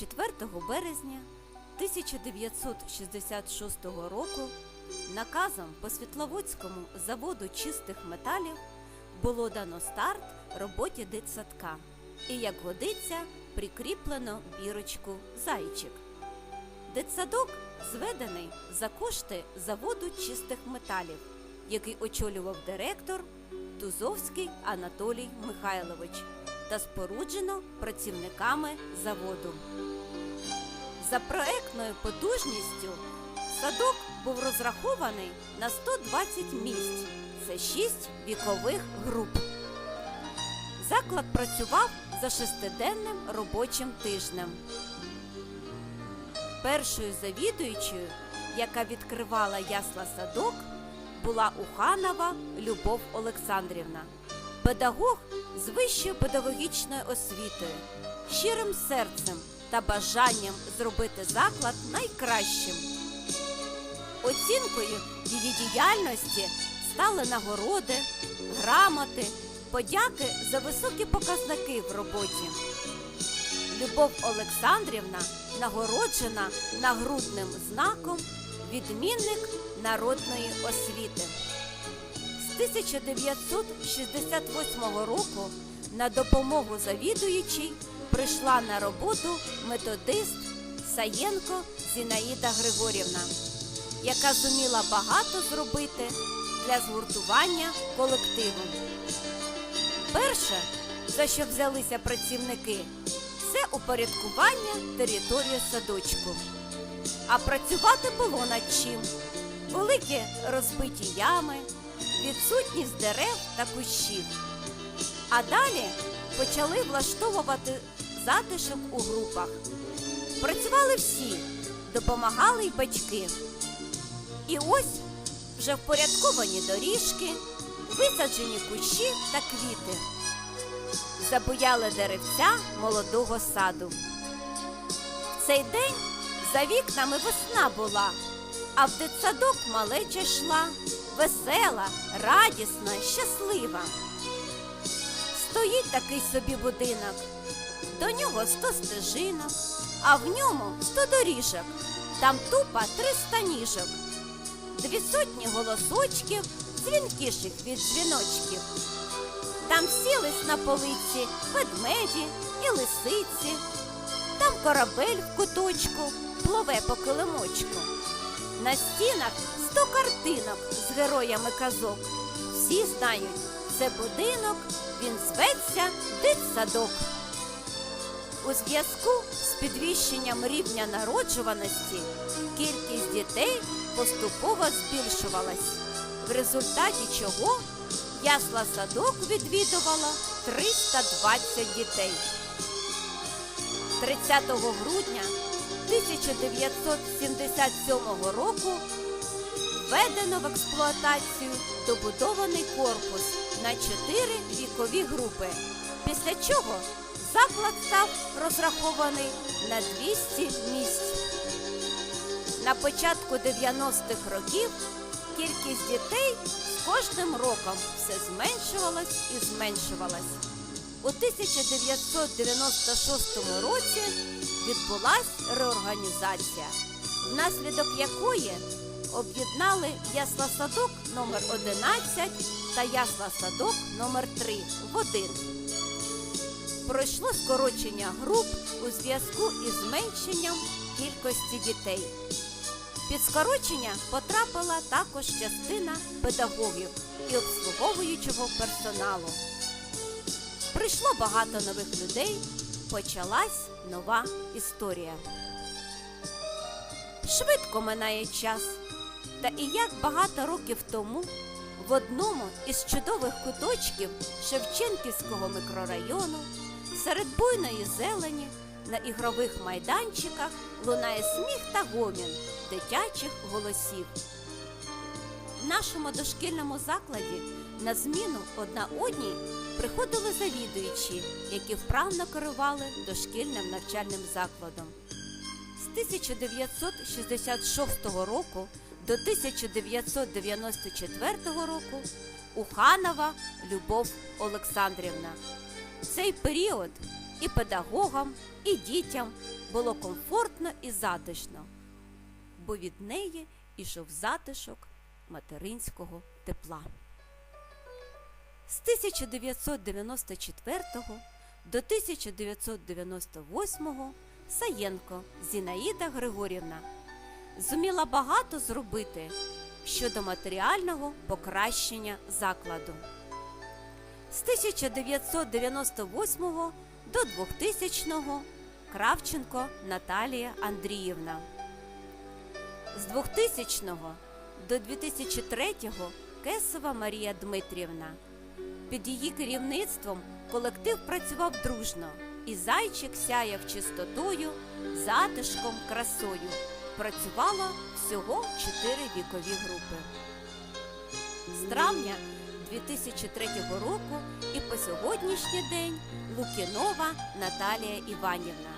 4 березня 1966 року наказом по Світловодському заводу чистих металів було дано старт роботі дитсадка і, як годиться, прикріплено бірочку зайчик. Дитсадок зведений за кошти заводу чистих металів, який очолював директор Тузовський Анатолій Михайлович та споруджено працівниками заводу. За проектною потужністю садок був розрахований на 120 місць. Це 6 вікових груп. Заклад працював за шестиденним робочим тижнем. Першою завідуючою, яка відкривала ясла садок, була Уханова Любов Олександрівна, педагог з вищою педагогічною освітою, щирим серцем та бажанням зробити заклад найкращим. Оцінкою її діяльності стали нагороди, грамоти, подяки за високі показники в роботі. Любов Олександрівна нагороджена нагрудним знаком відмінник народної освіти. З 1968 року на допомогу завідуючій прийшла на роботу методист Саєнко Зінаїда Григорівна, яка зуміла багато зробити для згуртування колективу. Перше, за що взялися працівники, це упорядкування території садочку. А працювати було над чим. Великі розбиті ями, відсутність дерев та кущів. А далі почали влаштовувати затишок у групах. Працювали всі, допомагали й батьки. І ось вже впорядковані доріжки, висаджені кущі та квіти. Забуяли деревця молодого саду. Цей день за вікнами весна була, а в дитсадок малеча йшла, весела, радісна, щаслива. Стоїть такий собі будинок, до нього сто стежинок, а в ньому сто доріжок, там тупа триста ніжок, дві сотні голосочків, дзвінкіших від дзвіночків. Там сілись на полиці ведмеді і лисиці, там корабель в куточку пливе по килимочку. На стінах сто картинок з героями казок. Всі знають, це будинок, він зветься дитсадок. У зв'язку з підвищенням рівня народжуваності кількість дітей поступово збільшувалась, в результаті чого ясла садок відвідувало 320 дітей. 30 грудня 1977 року введено в експлуатацію добудований корпус на 4 вікові групи, після чого заклад став розрахований на 200 місць. На початку 90-х років кількість дітей з кожним роком все зменшувалась і зменшувалась. У 1996 році відбулась реорганізація, внаслідок якої об'єднали ясла-садок номер 11 та ясла-садок номер 3 в один. Пройшло скорочення груп у зв'язку із зменшенням кількості дітей. Під скорочення потрапила також частина педагогів і обслуговуючого персоналу. Прийшло багато нових людей, почалась нова історія. Швидко минає час, та і як багато років тому в одному із чудових куточків Шевченківського мікрорайону серед буйної зелені на ігрових майданчиках лунає сміх та гомін дитячих голосів. В нашому дошкільному закладі на зміну одна одній приходили завідуючі, які вправно керували дошкільним навчальним закладом. З 1966 року до 1994 року Уханова Любов Олександрівна. Цей період і педагогам, і дітям було комфортно і затишно, бо від неї ішов затишок материнського тепла. З 1994 до 1998 Саєнко Зінаїда Григорівна зуміла багато зробити щодо матеріального покращення закладу. З 1998 до 2000 Кравченко Наталія Андріївна. З 2000 до 2003 Кесова Марія Дмитрівна. Під її керівництвом колектив працював дружно, і зайчик сяяв чистотою, затишком, красою. Працювало всього чотири вікові групи. З травня 2003 року і по сьогоднішній день Лукінова Наталія Іванівна,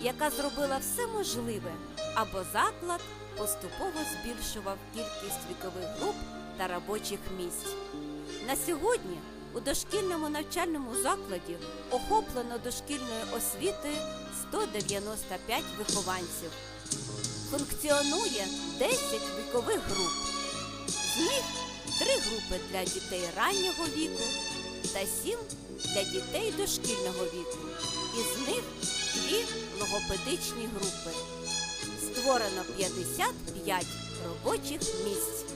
яка зробила все можливе, аби заклад поступово збільшував кількість вікових груп та робочих місць. На сьогодні у дошкільному навчальному закладі охоплено дошкільною освітою 195 вихованців. Функціонує 10 вікових груп. З них три групи для дітей раннього віку та сім для дітей дошкільного віку. Із них дві логопедичні групи. Створено 55 робочих місць.